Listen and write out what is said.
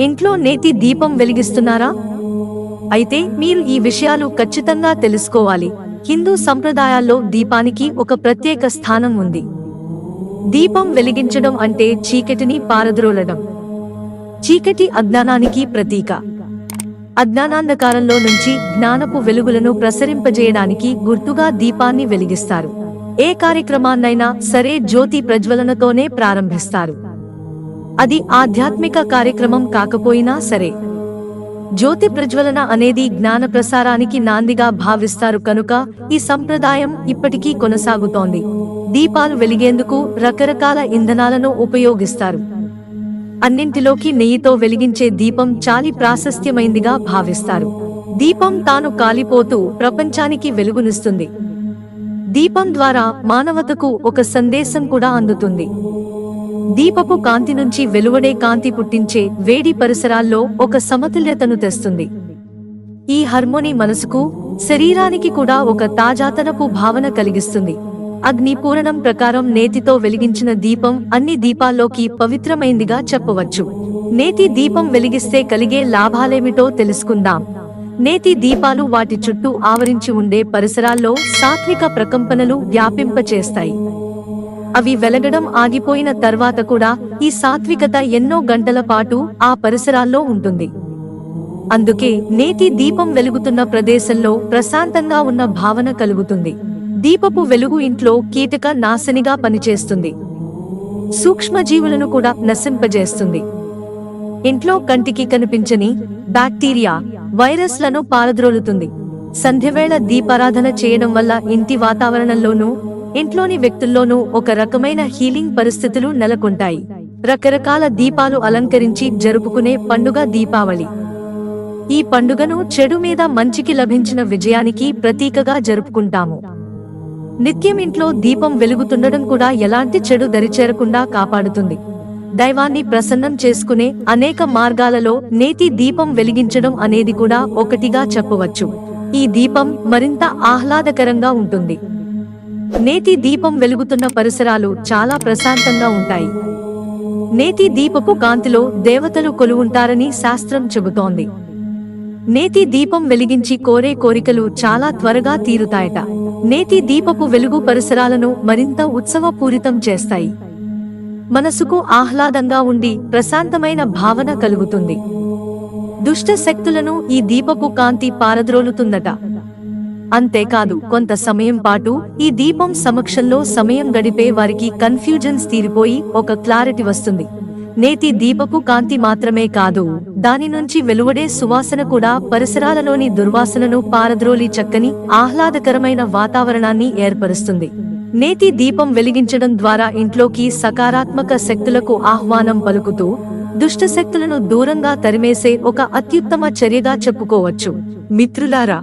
ఇంట్లో నేతి దీపం వెలిగిస్తున్నారా? అయితే మీరు ఈ విషయాలు ఖచ్చితంగా తెలుసుకోవాలి. హిందూ సంప్రదాయాల్లో దీపానికి ఒక ప్రత్యేక స్థానం ఉంది. దీపం వెలిగించడం అంటే చీకటిని పారద్రోలడం. చీకటి అజ్ఞానానికి ప్రతీక. అజ్ఞానాంధకారంలో నుంచి జ్ఞానపు వెలుగులను ప్రసరింపజేయడానికి గుర్తుగా దీపాన్ని వెలిగిస్తారు. ఏ కార్యక్రమాన్నైనా సరే జ్యోతి ప్రజ్వలనతోనే ప్రారంభిస్తారు. అది ఆధ్యాత్మిక కార్యక్రమం కాకపోయినా సరే. జ్యోతి ప్రజ్వలన అనేది జ్ఞాన ప్రసారానికి నాందిగా భావిస్తారు కనుక ఈ సంప్రదాయం ఇప్పటికీ కొనసాగుతోంది. దీపాలు వెలిగేందుకు రకరకాల ఇంధనాలను ఉపయోగిస్తారు. అన్నింటిలోకి నెయ్యితో వెలిగించే దీపం చాలి ప్రాశస్త్యమైందిగా భావిస్తారు. దీపం తాను కాలిపోతూ ప్రపంచానికి వెలుగునిస్తుంది. దీపం ద్వారా మానవతకు ఒక సందేశం కూడా అందుతుంది. దీపపు కాంతి నుంచి వెలువడే కాంతి పుట్టించే వేడి పరిసరాల్లో ఒక సమతుల్యతను తెస్తుంది. ఈ హార్మోని మనసుకు శరీరానికి కూడా ఒక తాజాతనపు భావన కలిగిస్తుంది. అగ్ని పూరణం ప్రకారం నేతితో వెలిగించిన దీపం అన్ని దీపాల్లోకి పవిత్రమైందిగా చెప్పవచ్చు. నేతి దీపం వెలిగిస్తే కలిగే లాభాలేమిటో తెలుసుకుందాం. నేతి దీపాలు వాటి చుట్టూ ఆవరించి ఉండే పరిసరాల్లో సాత్విక ప్రకంపనలు వ్యాపింపచేస్తాయి. అవి వెలగడం ఆగిపోయిన తర్వాత కూడా ఈ సాత్వికత ఎన్నో గంటల పాటు ఆ పరిసరాల్లో ఉంటుంది. అందుకే నేతి దీపం వెలుగుతున్న ప్రదేశంలో ప్రశాంతంగా ఉన్న భావన కలుగుతుంది. దీపపు వెలుగు ఇంట్లో కీటక నాశనిగా పనిచేస్తుంది. సూక్ష్మజీవులను కూడా నశింపజేస్తుంది. ఇంట్లో కంటికి కనిపించని బ్యాక్టీరియా వైరస్లను పారద్రోలుతుంది. సంధ్యవేళ దీపారాధన చేయడం వల్ల ఇంటి వాతావరణంలోనూ ఇంట్లోని వ్యక్తుల్లోనూ ఒక రకమైన హీలింగ్ పరిస్థితులు నెలకొంటాయి. రకరకాల దీపాలు అలంకరించి జరుపుకునే పండుగ దీపావళి. ఈ పండుగను చెడు మీద మంచికి లభించిన విజయానికి ప్రతీకగా జరుపుకుంటాము. నిత్యం ఇంట్లో దీపం వెలుగుతుండడం కూడా ఎలాంటి చెడు దరిచేరకుండా కాపాడుతుంది. దైవాన్ని ప్రసన్నం చేసుకునే అనేక మార్గాలలో నేతి దీపం వెలిగించడం అనేది కూడా ఒకటిగా చెప్పవచ్చు. ఈ దీపం మరింత ఆహ్లాదకరంగా ఉంటుంది. నేతి దీపం వెలుగుతున్న పరిసరాలు చాలా ప్రశాంతంగా ఉంటాయి. నేతి దీపపు కాంతిలో దేవతలు కొలువుంటారని శాస్త్రం చెబుతోంది. నేతి దీపం వెలిగించి కోరే కోరికలు చాలా త్వరగా తీరుతాయట. నేతి దీపపు వెలుగు పరిసరాలను మరింత ఉత్సవపూరితం చేస్తాయి. మనసుకు ఆహ్లాదంగా ఉండి ప్రశాంతమైన భావన కలుగుతుంది. దుష్ట శక్తులను ఈ దీపపు కాంతి పారద్రోలుతుందట. అంతేకాదు కొంత సమయం పాటు ఈ దీపం సమక్షంలో సమయం గడిపే వారికి కన్ఫ్యూజన్స్ తీరిపోయి ఒక క్లారిటీ వస్తుంది. నేతి దీపపు కాంతి మాత్రమే కాదు దాని నుంచి వెలువడే సువాసన కూడా పరిసరాలలోని దుర్వాసనను పారద్రోలి చక్కని ఆహ్లాదకరమైన వాతావరణాన్ని ఏర్పరుస్తుంది. నేతి దీపం వెలిగించడం ద్వారా ఇంట్లోకి సకారాత్మక శక్తులకు ఆహ్వానం పలుకుతూ దుష్ట శక్తులను దూరంగా తరిమేసే ఒక అత్యుత్తమ చర్యగా చెప్పుకోవచ్చు. మిత్రులారా